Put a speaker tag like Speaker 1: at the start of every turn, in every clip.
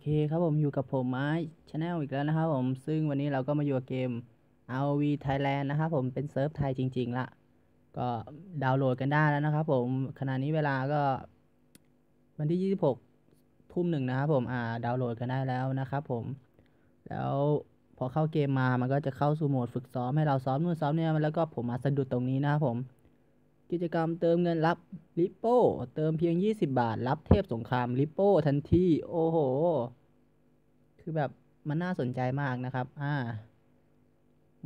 Speaker 1: เคครับผมอยู่กับผมไม้ชาแนลอีกแล้วนะครับผมซึ่งวันนี้เราก็มาอยู่กับเกม ROV Thailand นะครับผมเป็นเซิร์ฟไทยจริงๆละก็ดาวน์โหลดกันได้แล้วนะครับผมขณะนี้เวลาก็ วันที่ 26 ทุ่มหนึ่งนะครับผมอ่าดาวน์โหลดกันได้แล้วนะครับผม แล้วพอเข้าเกมมามันก็จะเข้าสู่โหมดฝึกซ้อมให้เราซ้อมนู่นซ้อมเนี่ยแล้วก็ผมมาสะดุดตรงนี้นะครับผม กิจกรรมเติมเงินรับลิปโป้ เติมเพียง 20 บาท รับเทพสงครามลิปโป้ทันที โอ้โห คือแบบมันน่าสนใจมากนะครับ อ่า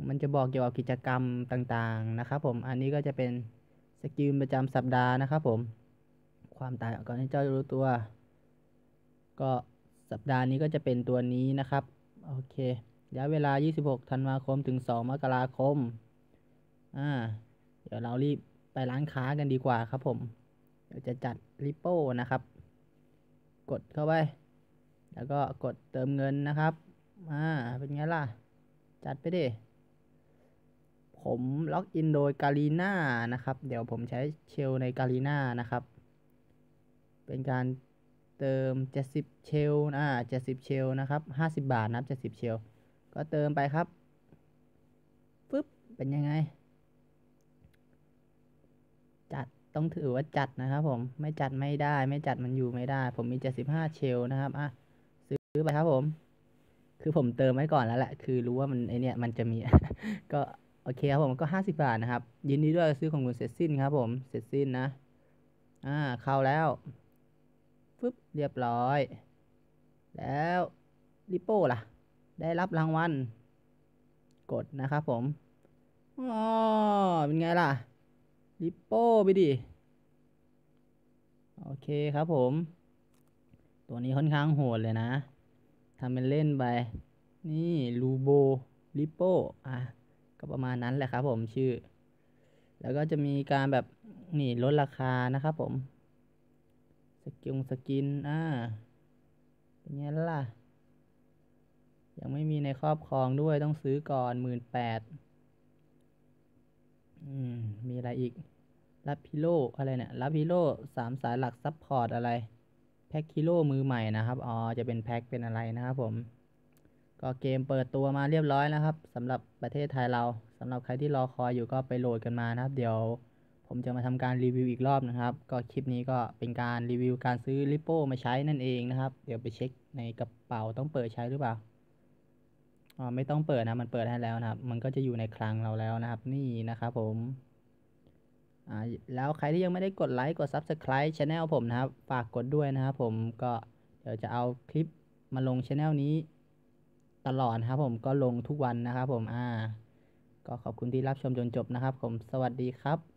Speaker 1: มันจะบอกเกี่ยวกับกิจกรรมต่างๆนะครับผม อันนี้ก็จะเป็นสกิลประจำสัปดาห์นะครับผม ความตายก่อนให้เจ้ารู้ตัว ก็สัปดาห์นี้ก็จะเป็นตัวนี้นะครับ โอเคระยะเวลา 26 ธันวาคม ถึง 2 มกราคม อ่า เดี๋ยวเรารีบ ไปร้านค้ากันดีกว่าครับผมเดี๋ยวจะจัดริปโป้นะครับ กดเข้าไป แล้วก็กดเติมเงินนะครับอ่าเป็นไงล่ะ จัดไปดิผมล็อกอินโดยกาลีน่านะครับ เดี๋ยวผมใช้เชลในกาลีน่านะครับ เป็นการเติม 70 เชลอ่า70 เชลนะครับ 50 บาทนับ70 เชล ก็เติมไปครับฟึบเป็นยังไง ต้องถือว่าจัดนะครับผมไม่จัดไม่ได้ ไม่จัดมันอยู่ไม่ได้ ผมมี75เชลนะครับอะซื้อไปครับผม คือผมเติมไว้ก่อนแล้วแหละ คือรู้ว่ามันไอเนี้ยมันจะมี ก็โอเคครับผมก็50บาทนะครับ ยินดีด้วยซื้อของคุณเสร็จสิ้นครับผม เสร็จสิ้นนะ อ่า เข้าแล้วฟึ๊บเรียบร้อย แล้วริโป้ล่ะ ได้รับรางวัล กดนะครับผม อ๋อ เป็นไงล่ะ ริปโป้ไปดิ โอเคครับผม ตัวนี้ค่อนข้างโหดเลยนะทำเป็นเล่นไป นี่ลูโบริปโป้อะ ก็ประมาณนั้นแหละครับผมชื่อ แล้วก็จะมีการแบบ นี่ลดราคานะครับผม สกิลสกิน อ่าเป็นไงล่ะ ยังไม่มีในครอบครองด้วยต้องซื้อก่อนหมื่นแปด อืม มีอะไรอีกรับพิโลอะไรเนี่ยรับพิโลสามสายหลักซับพอร์ตอะไร แพ็คคิโลมือใหม่นะครับ อ๋อ จะเป็นแพ็คเป็นอะไรนะครับผม ก็เกมเปิดตัวมาเรียบร้อยแล้วครับสำหรับประเทศไทยเราสำหรับใครที่รอคอยอยู่ก็ไปโหลดกันมานะครับ เดี๋ยวผมจะมาทำการรีวิวอีกรอบนะครับ ก็คลิปนี้ก็เป็นการรีวิวการซื้อลิโป้มาใช้นั่นเองนะครับ เดี๋ยวไปเช็คในกระเป๋าต้องเปิดใช้หรือเปล่า อ๋อไม่ต้องเปิดนะมันเปิดให้แล้วนะครับ มันก็จะอยู่ในคลังเราแล้วนะครับ นี่นะครับผมอ่าแล้วใครที่ยังไม่ได้กดไลค์กด Subscribe Channel ผมนะครับ ฝากกดด้วยนะครับผมก็เดี๋ยวจะเอาคลิปมาลง Channel นี้ตลอดนะครับผมก็ลงทุกวันนะครับผมอ่า ก็ขอบคุณที่รับชมจนจบนะครับ ผมสวัสดีครับ